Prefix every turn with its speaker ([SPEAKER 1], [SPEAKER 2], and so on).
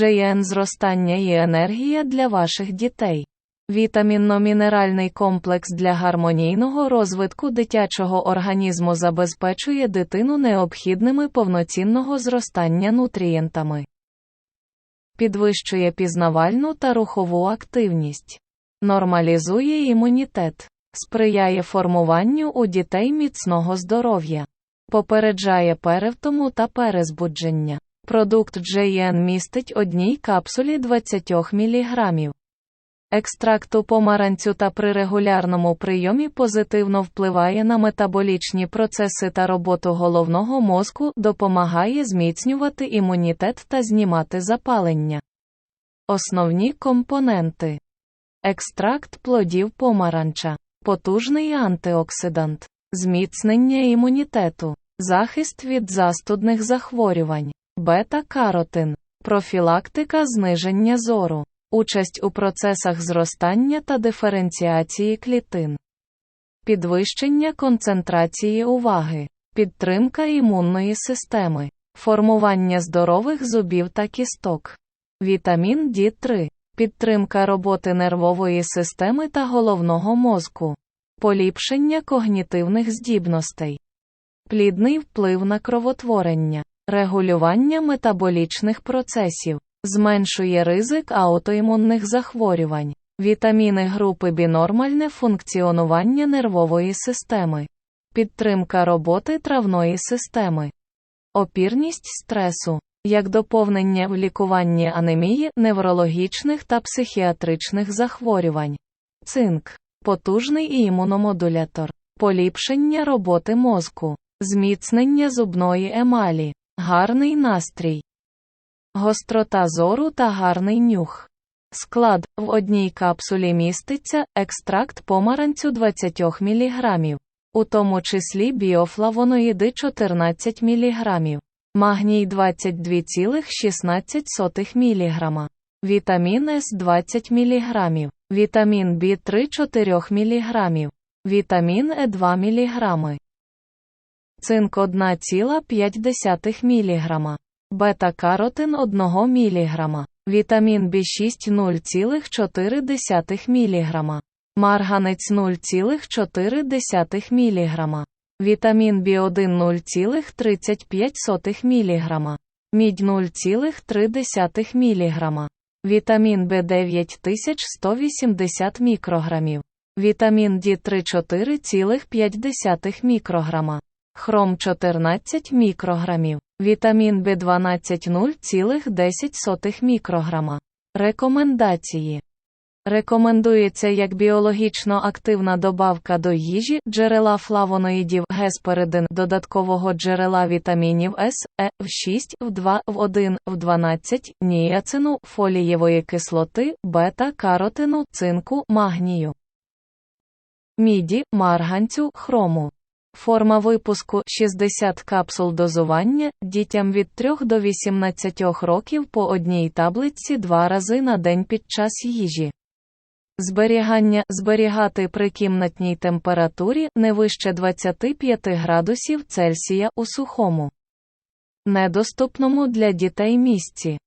[SPEAKER 1] JN зростання і енергія для ваших дітей. Вітамінно-мінеральний комплекс для гармонійного розвитку дитячого організму забезпечує дитину необхідними повноцінного зростання нутрієнтами. Підвищує пізнавальну та рухову активність. Нормалізує імунітет. Сприяє формуванню у дітей міцного здоров'я. Попереджає перевтому та перезбудження. Продукт JN містить одній капсулі 20 мг. Екстракту помаранцю та при регулярному прийомі позитивно впливає на метаболічні процеси та роботу головного мозку, допомагає зміцнювати імунітет та знімати запалення. Основні компоненти. Екстракт плодів помаранча. Потужний антиоксидант. Зміцнення імунітету. Захист від застудних захворювань. Бета-каротин. Профілактика зниження зору. Участь у процесах зростання та диференціації клітин. Підвищення концентрації уваги. Підтримка імунної системи. Формування здорових зубів та кісток. Вітамін D3. Підтримка роботи нервової системи та головного мозку. Поліпшення когнітивних здібностей. Плідний вплив на кровотворення. Регулювання метаболічних процесів. Зменшує ризик аутоімунних захворювань. Вітаміни групи B нормальне функціонування нервової системи. Підтримка роботи травної системи. Опірність стресу. Як доповнення в лікуванні анемії, неврологічних та психіатричних захворювань. Цинк. Потужний імуномодулятор. Поліпшення роботи мозку. Зміцнення зубної емалі. Гарний настрій. Гострота зору та гарний нюх. Склад. В одній капсулі міститься екстракт помаранцю 20 мг, у тому числі біофлавоноїди 14 мг, магній 22,16 мг, вітамін С 20 мг, вітамін В3 4 мг, вітамін Е 2 мг, цинк 1,5 мг. Бета-каротин 1 мг, вітамін B6 0,4 мг, марганець 0,4 мг, вітамін B1 0,35 мг, мідь 0,3 мг, вітамін B9 1180 мікрограмів, вітамін D3 4,5 мікрограма, хром 14 мікрограмів. Вітамін В12 0,10 мікрограма. Рекомендації. Рекомендується як біологічно активна добавка до їжі, джерела флавоноїдів гесперидин, додаткового джерела вітамінів С, Е, В6, В2, В1, В12, ніацину, фолієвої кислоти, бета-каротину, цинку, магнію, міді, марганцю, хрому. Форма випуску 60 капсул дозування дітям від 3 до 18 років по одній таблиці два рази на день під час їжі. Зберігання зберігати при кімнатній температурі не вище 25 градусів Цельсія у сухому, недоступному для дітей місці.